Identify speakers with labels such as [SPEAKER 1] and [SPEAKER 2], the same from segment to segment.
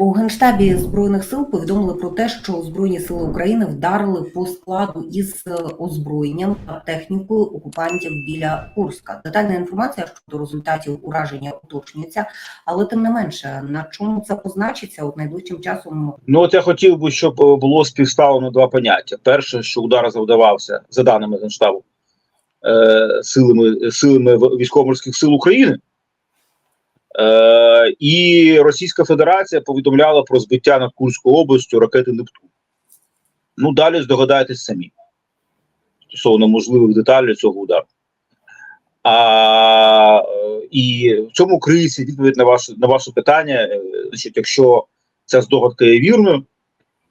[SPEAKER 1] У генштабі збройних сил повідомили про те, що збройні сили України вдарили по складу із е, озброєнням та технікою окупантів біля Курська. Детальна інформація щодо результатів ураження уточнюється, але тим не менше на чому це позначиться от найближчим часом.
[SPEAKER 2] Ну от я хотів би, щоб було співставлено два поняття. Перше, що удар завдавався за даними Генштабу е, силами силами військово-морських сил України. Е, і Російська Федерація повідомляла про збиття над Курською областю ракети Нептун. Ну, далі здогадайтесь самі стосовно можливих деталей цього удару. А, е, і в цьому криється відповідь на ваше, на ваше питання. Е, Значить, якщо ця здогадка є вірною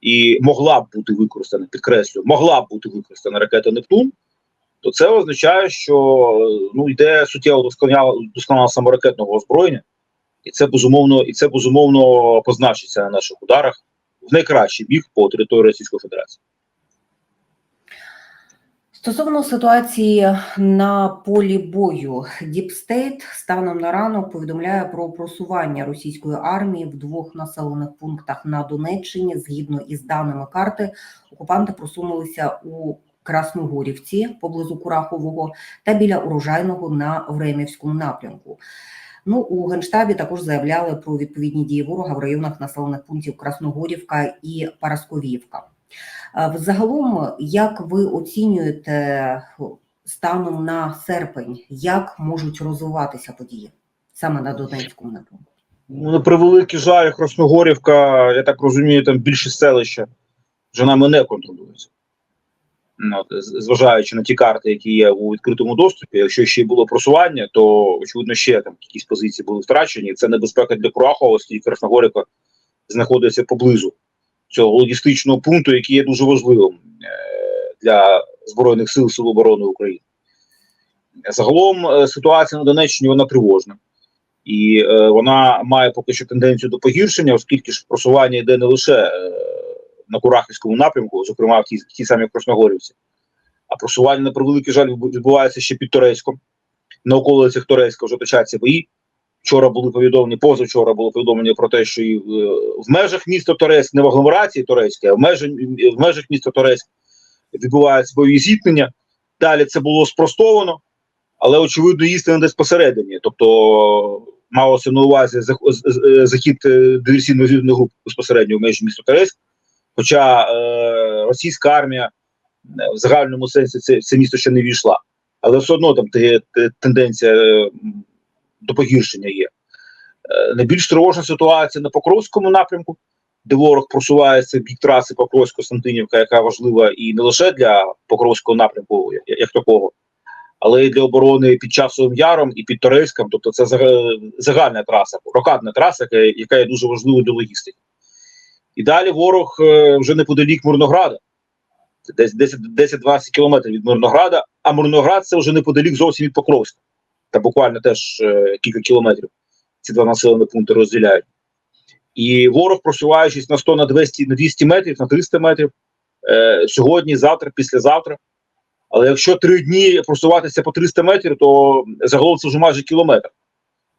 [SPEAKER 2] і могла б бути використана, підкреслюю, могла б бути використана ракета Нептун, то це означає, що е, ну йде суттєво досконала саморакетного озброєння, і це безумовно, і це безумовно позначиться на наших ударах в найкращий бік по території Російської Федерації.
[SPEAKER 1] Стосовно ситуації на полі бою, Діпстейт станом на ранок повідомляє про просування російської армії в двох населених пунктах на Донеччині. Згідно із даними карти, окупанти просунулися у Красногорівці поблизу Курахового та біля урожайного на Времівському напрямку. Ну у генштабі також заявляли про відповідні дії ворога в районах населених пунктів Красногорівка і Парасковівка. Е, Взагалом, як ви оцінюєте станом на серпень, як можуть розвиватися події саме на Донецькому напрямку?
[SPEAKER 2] Ну, на превеликий жаль, Красногорівка, я так розумію, там більше селища вже нами не контролюється. Ну, зважаючи на ті карти, які є у відкритому доступі, якщо ще й було просування, то очевидно ще там якісь позиції були втрачені. Це небезпека для Курахова, оскільки Красногорівка знаходиться поблизу цього логістичного пункту, який є дуже важливим е, для збройних сил Сил оборони України. Загалом е, ситуація на Донеччині вона тривожна і е, вона має поки що тенденцію до погіршення, оскільки ж просування йде не лише е, на Курахівському напрямку, зокрема в тій, тій самій Красногорівці, а просування на превеликий жаль відбувається ще під Торецьком. На околицях Торецька вже точаться бої. Вчора були повідомлені, позавчора було повідомлення про те, що і в, в межах міста Торецьк, не в агломерації Торецьке, а в межах, в межах міста Торецьк відбуваються бойові зіткнення. Далі це було спростовано але очевидно істина десь посередині. Тобто малося на увазі захід е, диверсійно-розвідувальних груп безпосередньо в межі міста Тереск. Хоча е, російська армія е, в загальному сенсі це, це місто ще не війшла. Але все одно там те- те- тенденція е, до погіршення є. Е, найбільш тривожна ситуація на Покровському напрямку, де ворог просувається в бік траси Покровсько-Сантинівка, яка важлива і не лише для Покровського напрямку, як, як такого, але й для оборони під часовим яром і під Торецьком, тобто це загальна траса, рокадна траса, яка, яка є дуже важливою для логістики. І далі ворог е, вже неподалік Мирнограда, десь 10 10-20 кілометрів від Мирнограда, а Мирноград це вже неподалік зовсім від Покровська. Та буквально теж е, кілька кілометрів ці два населені пункти розділяють. І ворог, просуваючись на 100, на 200, на 200 метрів, на 300 метрів, е, сьогодні, завтра, післязавтра, але якщо три дні просуватися по 300 метрів, то загалом це вже майже кілометр.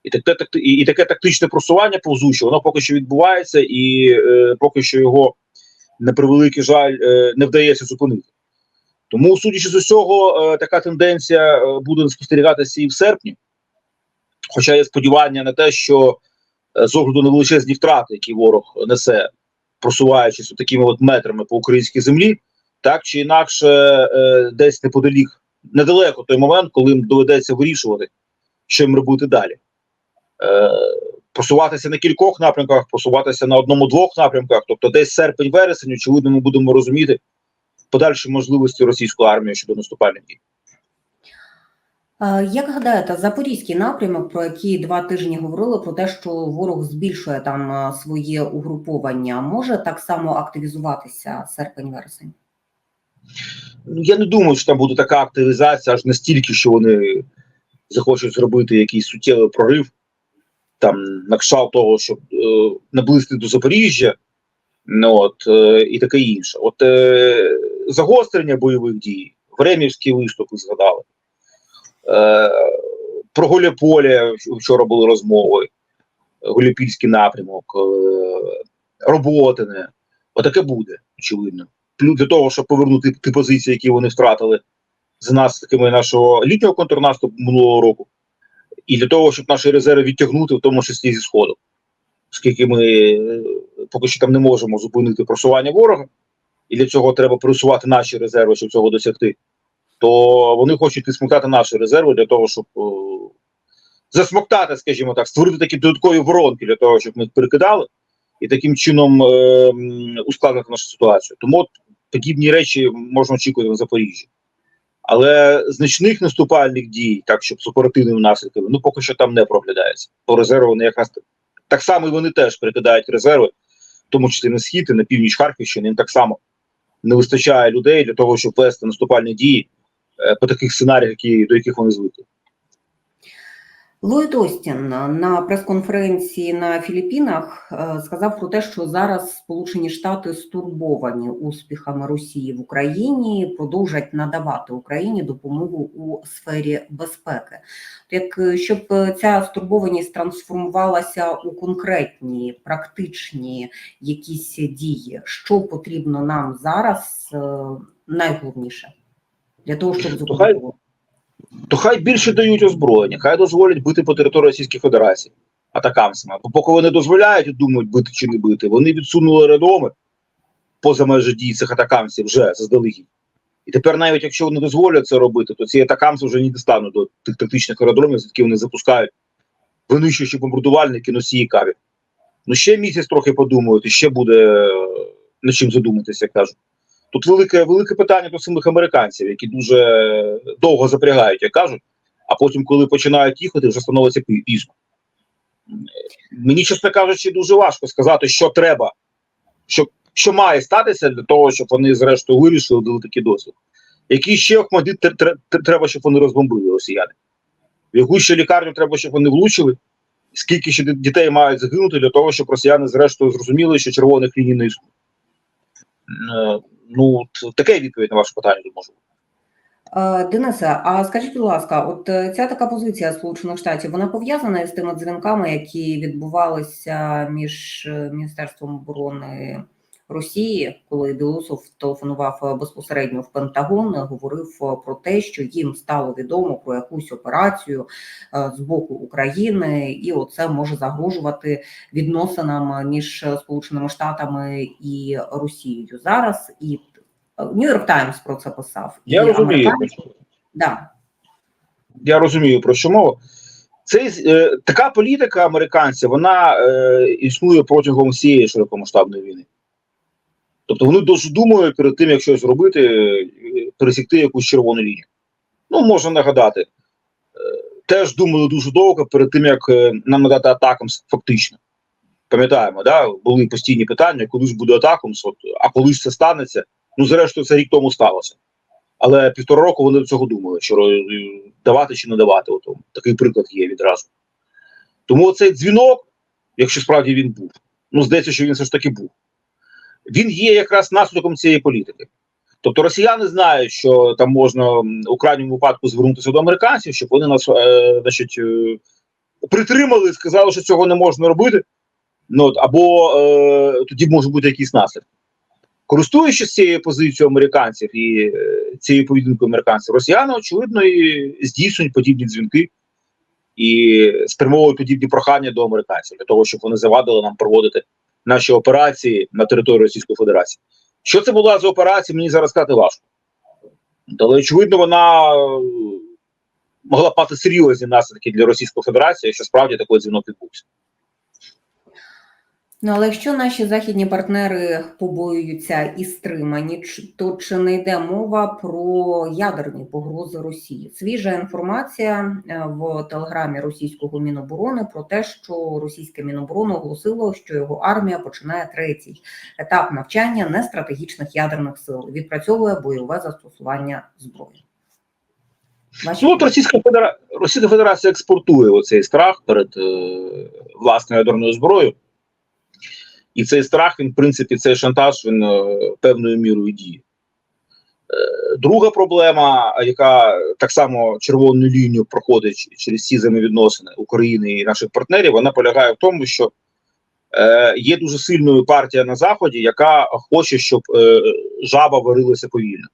[SPEAKER 2] І таке, такти- і, і таке тактичне просування повзуче, воно поки що відбувається, і е, поки що його на превеликий жаль е, не вдається зупинити. Тому, судячи з усього, е, така тенденція е, буде спостерігатися і в серпні. Хоча є сподівання на те, що е, з огляду на величезні втрати, які ворог несе, просуваючись такими от метрами по українській землі, так чи інакше, е, десь неподалік, недалеко той момент, коли їм доведеться вирішувати, що їм робити далі. Е, просуватися на кількох напрямках, просуватися на одному-двох напрямках, тобто десь серпень-вересень, очевидно, ми будемо розуміти подальші можливості російської армії щодо наступальних дій.
[SPEAKER 1] Е, Як гадаєте, запорізький напрямок, про який два тижні говорили, про те, що ворог збільшує там е, своє угруповання, може так само активізуватися серпень-вересень?
[SPEAKER 2] Ну, я не думаю, що там буде така активізація аж настільки, що вони захочуть зробити якийсь суттєвий прорив, там на кшталт того, щоб е, наблизити до Запоріжжя, ну, от, е, і таке інше. От е, загострення бойових дій, Времівський виступ згадали. Е, про Гуляполя вчора були розмови, Гуляпільський напрямок. Е, Роботине. Отаке буде, очевидно. Для того, щоб повернути ті позиції, які вони втратили з наслідками нашого літнього контрнаступу минулого року, і для того, щоб наші резерви відтягнути, в тому числі зі сходу, оскільки ми е, поки що там не можемо зупинити просування ворога, і для цього треба просувати наші резерви, щоб цього досягти, то вони хочуть відсмоктати наші резерви для того, щоб е, засмоктати, скажімо так, створити такі додаткові воронки для того, щоб ми їх перекидали, і таким чином е, ускладнити нашу ситуацію. Тому от подібні речі можна очікувати на Запоріжжі. Але значних наступальних дій, так щоб з наслідками, ну поки що там не проглядається. По резерву вони якраз так- само і вони теж перекидають резерви, в тому числі на схід і на північ Харківщини. Їм так само не вистачає людей для того, щоб вести наступальні дії е, по таких сценаріях, які, до яких вони звикли.
[SPEAKER 1] Ллойд Остін на прес-конференції на Філіппінах е, сказав про те, що зараз Сполучені Штати стурбовані успіхами Росії в Україні, продовжать надавати Україні допомогу у сфері безпеки. Як е, щоб е, ця стурбованість трансформувалася у конкретні практичні якісь дії, що потрібно нам зараз найголовніше для того, щоб зупинити.
[SPEAKER 2] То хай більше дають озброєння, хай дозволять бити по території Російської Федерації атакамсами. Бо поки вони дозволяють і думають бити чи не бити, вони відсунули аеродроми поза межі дії цих атакамсів вже заздалегідь. І тепер, навіть якщо вони дозволять це робити, то ці атакамси вже не дістануть до тих тактичних аеродромів, з вони запускають винищуючи бомбардувальники, носії каві. Ну ще місяць трохи подумають, і ще буде е, над чим задуматися, як кажуть. Тут велике велике питання до самих американців, які дуже довго запрягають, як кажуть, а потім, коли починають їхати, вже становиться пізно. Мені, чесно кажучи, дуже важко сказати, що треба, що, що має статися для того, щоб вони, зрештою, вирішили дали такий досвід. Який ще тр- треба, щоб вони розбомбили росіяни? В яку ще лікарню треба, щоб вони влучили? Скільки ще дітей мають загинути для того, щоб росіяни, зрештою, зрозуміли, що червоних ліній не існує? Ну, таке відповідь на ваше питання можу.
[SPEAKER 1] Е, Денисе, а скажіть, будь ласка, от е, ця така позиція Сполучених Штатів, вона пов'язана з тими дзвінками, які відбувалися між е, Міністерством оборони Росії, коли Білусов телефонував е, безпосередньо в Пентагон, е, говорив е, про те, що їм стало відомо про якусь операцію з боку України, і оце може загрожувати відносинам між Сполученими Штатами і Росією зараз. І Нью-Йорк Таймс про це писав.
[SPEAKER 2] Я
[SPEAKER 1] і
[SPEAKER 2] розумію.
[SPEAKER 1] американці- Да.
[SPEAKER 2] я розумію про що мова. Це е, така політика американців, вона е, існує протягом всієї широкомасштабної війни. Тобто вони дуже думають перед тим, як щось зробити, е, пересікти якусь червону лінію. Ну, можна нагадати, е, теж думали дуже довго перед тим, як е, нам надати атакам фактично. Пам'ятаємо, да? були постійні питання, коли ж буде атакам, от, а коли ж це станеться. Ну, зрештою, це рік тому сталося. Але півтора року вони до цього думали, що давати чи не давати. От, такий приклад є відразу. Тому цей дзвінок, якщо справді він був, ну здається, що він все ж таки був, він є якраз наслідком цієї політики. Тобто росіяни знають, що там можна у крайньому випадку звернутися до американців, щоб вони нас е, значить, е, притримали сказали, що цього не можна робити. Ну, або е, тоді може бути якісь наслідки. Користуючись цією позицією американців і е, цією поведінкою американців, росіяни, очевидно, і здійснюють подібні дзвінки і спрямовують подібні прохання до американців для того, щоб вони завадили нам проводити наші операції на території Російської Федерації. Що це була за операція, мені зараз сказати важко. Але, очевидно, вона е, могла мати серйозні наслідки для Російської Федерації, якщо справді такий дзвінок відбувся.
[SPEAKER 1] Ну, але якщо наші західні партнери побоюються і стримані, то чи не йде мова про ядерні погрози Росії? Свіжа інформація е, в телеграмі російського міноборони про те, що російське міноборони оголосило, що його армія починає третій етап навчання нестратегічних ядерних сил, відпрацьовує бойове застосування зброї. Ваші
[SPEAKER 2] Ну, от Російська Федерація, Російська Федерація експортує оцей страх перед е, власною ядерною зброєю. І цей страх, він, в принципі, цей шантаж він е, певною мірою діє. Е, друга проблема, яка так само червону лінію проходить через ці взаємовідносини України і наших партнерів, вона полягає в тому, що Е, є дуже сильною партія на заході, яка хоче, щоб е, жаба варилася повільно.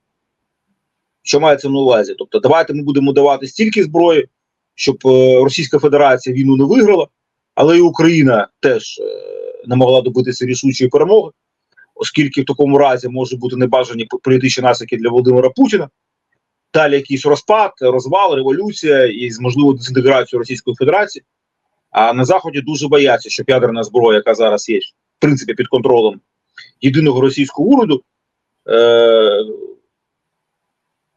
[SPEAKER 2] Що мається на увазі? Тобто, давайте ми будемо давати стільки зброї, щоб е, Російська Федерація війну не виграла, але і Україна теж е, не могла добитися рішучої перемоги, оскільки в такому разі може бути небажані політичні наслідки для Володимира Путіна. Далі якийсь розпад, розвал, революція і можливо дезінтеграцію Російської Федерації. А на заході дуже бояться, щоб ядерна зброя, яка зараз є, в принципі, під контролем єдиного російського уряду е-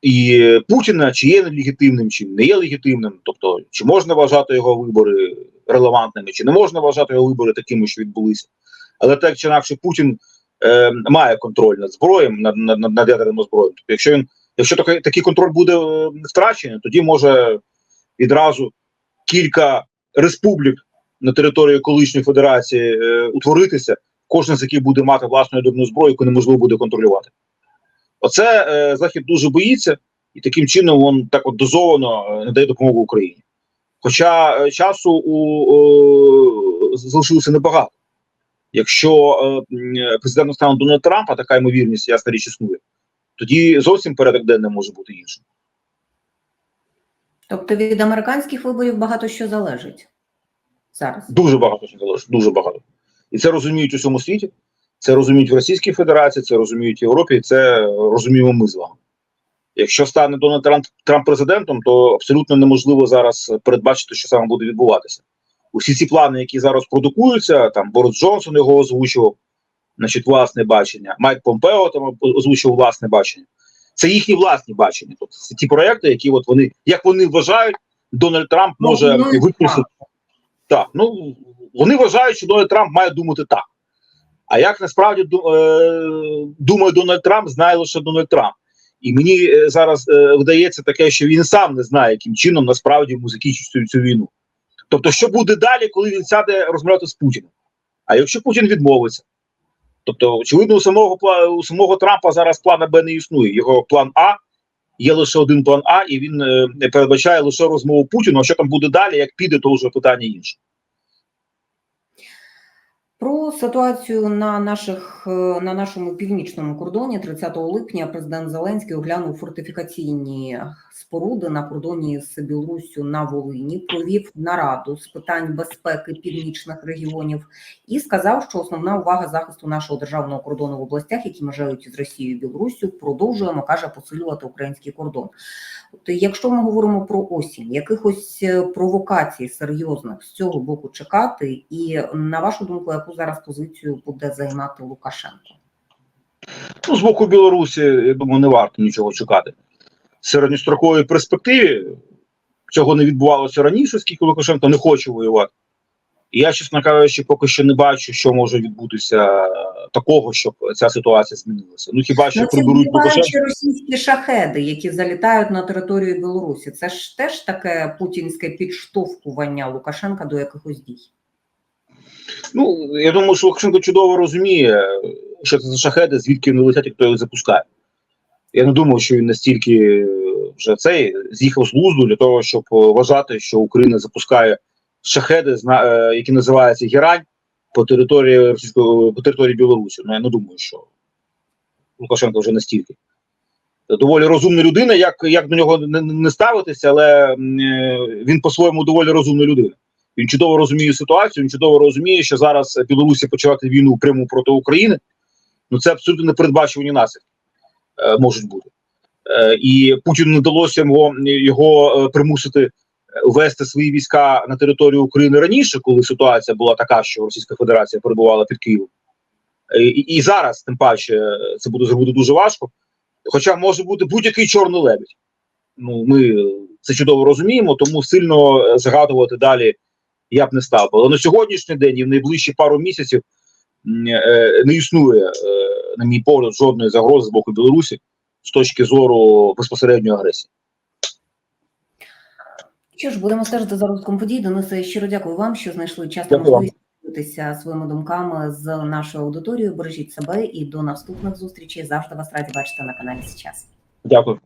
[SPEAKER 2] і Путіна, чи є легітимним, чи не є легітимним, тобто чи можна вважати його вибори релевантними, чи не можна вважати його вибори такими, що відбулися. Але так чи інакше, Путін е- має контроль над зброєм, над, над, над, ядерною зброєю. Тобто, якщо він, якщо такий, такий контроль буде е, втрачений, тоді може відразу кілька республік на території колишньої федерації е, утворитися, кожна з яких буде мати власну ядерну зброю, яку неможливо буде контролювати. Оце е, Захід дуже боїться, і таким чином він так от дозовано е, надає допомогу Україні. Хоча е, часу у залишилося небагато. Якщо е, президентом стане Дональд Трамп, а така ймовірність ясна річ існує, тоді зовсім порядок денний може бути іншим.
[SPEAKER 1] Тобто від американських виборів багато що залежить зараз.
[SPEAKER 2] Дуже багато що залежить, дуже багато. І це розуміють у всьому світі, це розуміють в Російській Федерації, це розуміють в Європі, і це розуміємо ми з вами. Якщо стане Дональд Трамп, Трамп президентом, то абсолютно неможливо зараз передбачити, що саме буде відбуватися. Усі ці плани, які зараз продукуються, там Борис Джонсон його озвучував, значить, власне бачення, Майк Помпео там озвучив власне бачення. Це їхні власні бачення. Тобто це ті проекти, які от вони, як вони вважають, Дональд Трамп
[SPEAKER 1] Ну,
[SPEAKER 2] може
[SPEAKER 1] ну, і
[SPEAKER 2] використати. Так, ну вони вважають, що Дональд Трамп має думати так. А як насправді е, думає Дональд Трамп, знає лише Дональд Трамп. І мені е, зараз е, видається таке, що він сам не знає, яким чином насправді йому закінчить цю війну. Тобто, що буде далі, коли він сяде розмовляти з Путіним? А якщо Путін відмовиться? Тобто, очевидно, у самого у самого Трампа зараз плана Б не існує. Його план А є лише один план А, і він е, передбачає лише розмову Путіну. А що там буде далі, як піде, то вже питання інше.
[SPEAKER 1] Про ситуацію на наших е, на нашому північному кордоні 30 липня президент Зеленський оглянув фортифікаційні споруди на кордоні з Білоруссю на Волині, провів нараду з питань безпеки північних регіонів і сказав, що основна увага захисту нашого державного кордону в областях, які межують з Росією і Білоруссю, продовжуємо каже посилювати український кордон. От якщо ми говоримо про осінь, якихось е, провокацій серйозних з цього боку чекати, і на вашу думку, яку зараз позицію буде займати Лукашенко?
[SPEAKER 2] Ну, з боку Білорусі, я думаю, не варто нічого чекати. В середньостроковій перспективі цього не відбувалося раніше, скільки Лукашенко не хоче воювати. І я, чесно кажучи, поки що не бачу, що може відбутися такого, щоб ця ситуація змінилася. Ну хіба що
[SPEAKER 1] Ну,
[SPEAKER 2] приберуть
[SPEAKER 1] вбиваючи російські шахеди, які залітають на територію Білорусі. Це ж теж таке путінське підштовхування Лукашенка до якихось дій.
[SPEAKER 2] Ну я думаю, що Лукашенко чудово розуміє, що це за шахеди, звідки вони летять і хто їх запускає. Я не думаю, що він настільки вже цей з'їхав з лузду для того, щоб е, вважати, що Україна запускає шахеди, е, які називаються Герань по території російської по території Білорусі. Ну я не думаю, що Лукашенко вже настільки. Доволі розумна людина, як, як до нього не, не ставитися, але е, він по-своєму доволі розумна людина. Він чудово розуміє ситуацію, він чудово розуміє, що зараз Білорусі почати війну прямо проти України. Ну це абсолютно непередбачувані наслідки е, можуть бути. Е, і Путіну не вдалося його, його е, примусити ввести свої війська на територію України раніше, коли ситуація була така, що Російська Федерація перебувала під Києвом. І, і зараз, тим паче, це буде зробити дуже важко. Хоча може бути будь-який чорний лебідь. Ну, ми це чудово розуміємо, тому сильно згадувати далі я б не став. Але на сьогоднішній день і в найближчі пару місяців е, не існує, е, на мій погляд, жодної загрози з боку Білорусі з точки зору безпосередньої агресії.
[SPEAKER 1] Що ж, будемо стежити за розвитком подій. Денисе, щиро дякую вам, що знайшли час та можливість поділитися своїми думками з нашою аудиторією. Бережіть себе і до наступних зустрічей. Завжди вас раді бачити на каналі Сейчас.
[SPEAKER 2] Дякую.